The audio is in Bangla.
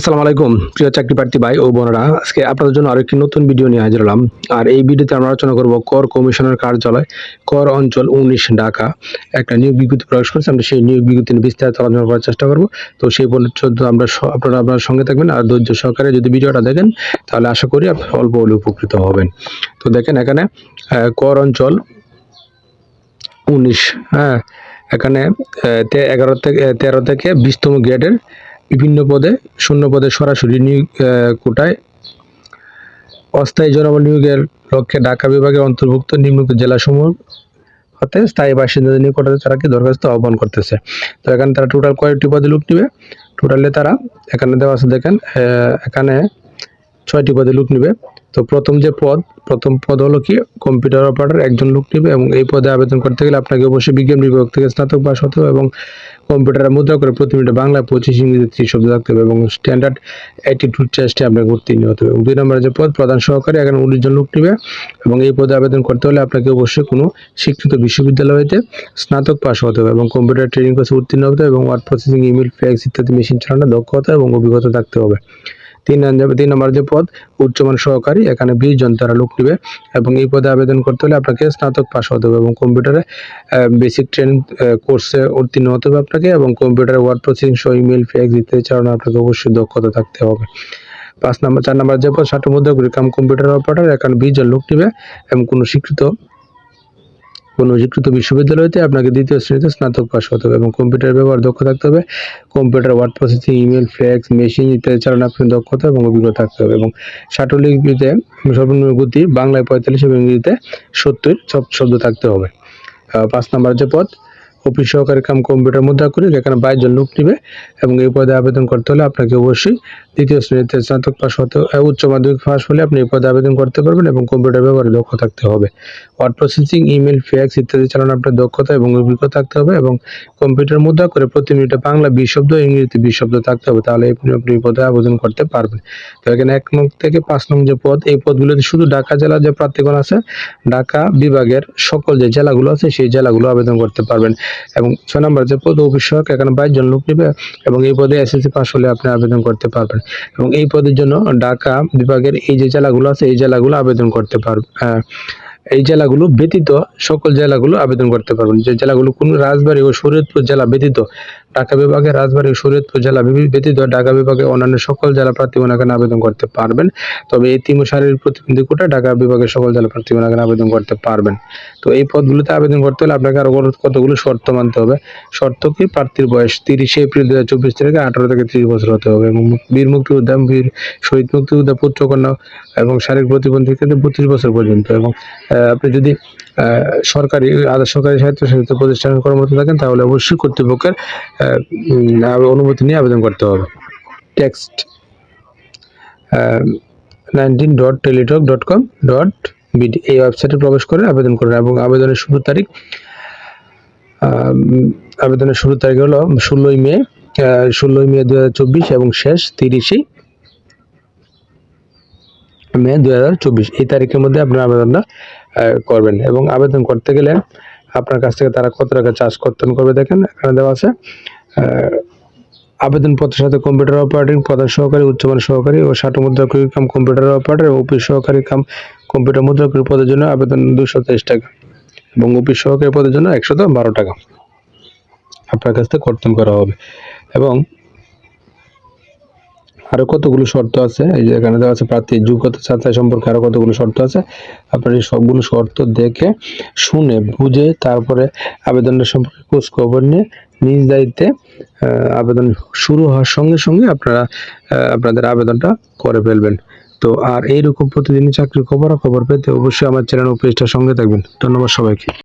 আসসালামু আলাইকুম, প্রিয় চাকরি প্রার্থী ভাই ও বোনেরা। আজকে আপনাদের জন্য আরেকটি নতুন ভিডিও নিয়ে হাজির হলাম। আর এই ভিডিওতে আমরা আলোচনা করব কর কমিশনের কার্যালয়, কর অঞ্চল উনিশ ঢাকা। একটা নিয়োগ বিজ্ঞপ্তি প্রকাশ করেছে, আমরা সেই নিয়োগ বিজ্ঞপ্তি নিয়ে বিস্তারিত আলোচনা করার চেষ্টা করব। তো সেই পর্যন্ত আমরা আপনারা আপনার সঙ্গে থাকবেন আর ধৈর্য সহকারে যদি ভিডিওটা দেখেন, তাহলে আশা করি আপনারা অল্প হলে উপকৃত হবেন। তো দেখেন এখানে কর অঞ্চল উনিশ হ্যাঁ এখানে এগারো থেকে তেরো থেকে বিশতম গ্রেডের বিভিন্ন পদে, শূন্য পদে সরাসরি নিয়োগ কোটায় অস্থায়ী জনবল নিয়োগের লক্ষ্যে ঢাকা বিভাগের অন্তর্ভুক্ত নিম্নোক্ত জেলাসমূহ হতে স্থায়ী বাসিন্দাদের নিয়োগ কোটাতে তারা কি দরখাস্ত আহ্বান করতেছে? তো এখানে তারা টোটাল কয়েকটি পদে লুক নিবে। টোটালে তারা এখানে দেওয়া আছে দেখেন এখানে ছয়টি পদে লুক নিবে। তো প্রথম যে পদ, প্রথম পদ হলো কি? কম্পিউটার অপারেটর একজন লোক নিবে এবং এই পদে আবেদন করতে গেলে আপনাকে অবশ্যই বিজ্ঞান বিভাগ থেকে স্নাতক পাস হতে হবে এবং কম্পিউটারে মুদ্রা করে প্রতি মিনিটে বাংলা পঁচিশ ইংরেজি ত্রিশ শব্দ থাকতে হবে এবং স্ট্যান্ডার্ড অ্যাটিটিউড টেস্টে আপনাকে উত্তীর্ণ হতে হবে এবং দুই নম্বরে যে পদ, প্রধান সহকারী এখানে উনিশ জন লোক নিবে এবং এই পদে আবেদন করতে হলে আপনাকে অবশ্যই কোনো শিক্ষিত বিশ্ববিদ্যালয় স্নাতক পাস হতে হবে এবং কম্পিউটার ট্রেনিং কোর্সে উত্তীর্ণ হতে হবে এবং ওয়ার্ড প্রসেসিং ইমেল ফ্যাক্স ইত্যাদি মেশিন চালানোর দক্ষতা এবং অভিজ্ঞতা থাকতে হবে। তিন নম্বর তিন নম্বর যে পদ, উচ্চমান সহকারী, এখানে বিশ জন তারা লোক নেবে এবং এই পদে আবেদন করতে হলে আপনাকে স্নাতক পাস হতে হবে এবং কম্পিউটারে বেসিক ট্রেনিং কোর্সে উত্তীর্ণ হতে হবে আপনাকে এবং কম্পিউটারে ওয়ার্ড প্রসেসিং সহ ইমেল ফ্যাক্স ইত্যাদি চালানো আপনাকে অবশ্যই দক্ষতা থাকতে হবে। পাঁচ নম্বর, চার নম্বর যে পদ, ষাট মধ্যে কাম কম্পিউটার অপারেটর, এখানে বিশ জন লোক নেবে এবং কোনো শিক্ষিত কোনো স্বীকৃত বিশ্ববিদ্যালয়তে আপনাকে দ্বিতীয় শ্রেণীতে স্নাতক পাস হতে হবে এবং কম্পিউটার ব্যবহার দক্ষ থাকতে হবে। Computer, word processing, email fax machine ইত্যাদি চালানো আপনার দক্ষতা এবং অভিজ্ঞতা থাকতে হবে এবং লিপিতে সর্বনিম্ন গতি বাংলায় পঁয়তাল্লিশ এবং ইংরেজিতে সত্তর শব্দ থাকতে হবে। পাঁচ নম্বর যে পদ, অফিস সহকারী কাম কম্পিউটার মুদ্রা করে যেখানে বাইশ জন লোক নিবে এবং এই পদে আবেদন করতে হলে আপনাকে অবশ্যই দ্বিতীয় শ্রেণীতে স্নাতক পাস হতে উচ্চ মাধ্যমিক পাস হলে আপনি এই পদে আবেদন করতে পারবেন এবং কম্পিউটার ব্যবহারে দক্ষ থাকতে হবে। ওয়ার্ড প্রসেসিং ইমেল ফ্যাক্স ইত্যাদি চালানো আপনার দক্ষতা এবং অভিজ্ঞতা থাকতে হবে এবং কম্পিউটার মুদ্রা করে প্রতি মিনিটে বাংলা বিশ শব্দ, ইংরেজিতে বিশ শব্দ থাকতে হবে, তাহলে আপনি আপনি এই পদে আবেদন করতে পারবেন। তো এখানে এক নং থেকে পাঁচ নং যে পদ, এই পদগুলোতে শুধু ঢাকা জেলার যে প্রার্থীগণ আছে, ঢাকা বিভাগের সকল যে জেলাগুলো আছে, সেই জেলাগুলো আবেদন করতে পারবেন। এবং ছয় নম্বর যে পদ, অফিস এখানে বাইশ জন লোক নেবে এবং এই পদে এসএসসি পাস হলে আপনি আবেদন করতে পারবেন। এবং এই পদের জন্য ঢাকা বিভাগের এই যে জেলাগুলো আছে এই জেলাগুলো আবেদন করতে পারবে। আহ, এই জেলাগুলো ব্যতীত সকল জেলাগুলো আবেদন করতে পারবেন যে জেলাগুলো কোন রাজবাড়ী ও শরীয়তপুর জেলা ব্যতীত ঢাকা বিভাগে রাজবাড়ী শরীয়তপুর জেলা ব্যতীত ঢাকা বিভাগে অন্যান্য সকল জেলা প্রার্থীগণ এখানে আবেদন করতে পারবেন। তবে এই তিন শারীরিক প্রতিবন্ধী কোটা ঢাকা বিভাগের সকল জেলা প্রার্থীগণ এখানে আবেদন করতে পারবেন। তো এই পদগুলোতে আবেদন করতে হলে আপনাকে আরও কত- কতগুলো শর্ত মানতে হবে? শর্ত কি? প্রার্থীর বয়স তিরিশে এপ্রিল দু হাজার চব্বিশ থেকে আঠারো থেকে ত্রিশ বছর হতে হবে এবং বীর মুক্তি মুক্তিযোদ্ধা, বীর শহীদ মুক্তি মুক্তিযোদ্ধা, পুত্রকন্যা এবং শারীরিক প্রতিবন্ধী ক্ষেত্রে বত্রিশ বছর পর্যন্ত এবং আপনি যদি সরকারি, আধা সরকারি সাহিত্য প্রতিষ্ঠানের কর্মরত থাকেন তাহলে অবশ্যই কর্তৃপক্ষের অনুমতি নিয়ে আবেদন করতে হবে। Text nineteen dot Teletalk dot com dot BD এই ওয়েবসাইটে প্রবেশ করে আবেদন করুন এবং আবেদনের শুরু তারিখ আবেদনের শুরু তারিখ হলো ষোলোই মে ষোলোই মে দু হাজার চব্বিশ এবং শেষ তিরিশে মে দু হাজার চব্বিশ। এই তারিখের মধ্যে আপনার আবেদনটা করবেন এবং আবেদন করতে গেলে আপনার কাছ থেকে তারা কত টাকা চার্জ কর্তন করবে দেখেন, এখানে দেওয়া আছে আবেদনপত্রের সাথে কম্পিউটার অপারেটিং প্রধান সহকারী, উচ্চমান সহকারী ও ষাট মুদ্রা করি কাম কম্পিউটার অপারেটর অফিস সহকারী কাম কম্পিউটার মুদ্রা করি পদের জন্য আবেদন দুশো তেইশ টাকা এবং অফিস সহকারী পদের জন্য একশো বারো টাকা। আপনার কাছ থেকে কর্তন করা হবে এবং আরও কতগুলো শর্ত আছে? এই যে এখানে দেওয়া আছে প্রার্থীর যোগ্যতা ছাঁটাই সম্পর্কে আরও কতগুলো শর্ত আছে? আপনার এই সবগুলো শর্ত দেখে, শুনে, বুঝে, তারপরে আবেদনটা সম্পর্কে খোঁজ খবর নিয়ে নিজ দায়িত্বে আবেদন শুরু হওয়ার সঙ্গে সঙ্গে আপনারা আপনাদের আবেদনটা করে ফেলবেন। তো আর এইরকম প্রতিদিনই চাকরির খবর খবর পেতে অবশ্যই আমার চ্যানেল ও সঙ্গে থাকবেন। ধন্যবাদ সবাইকে।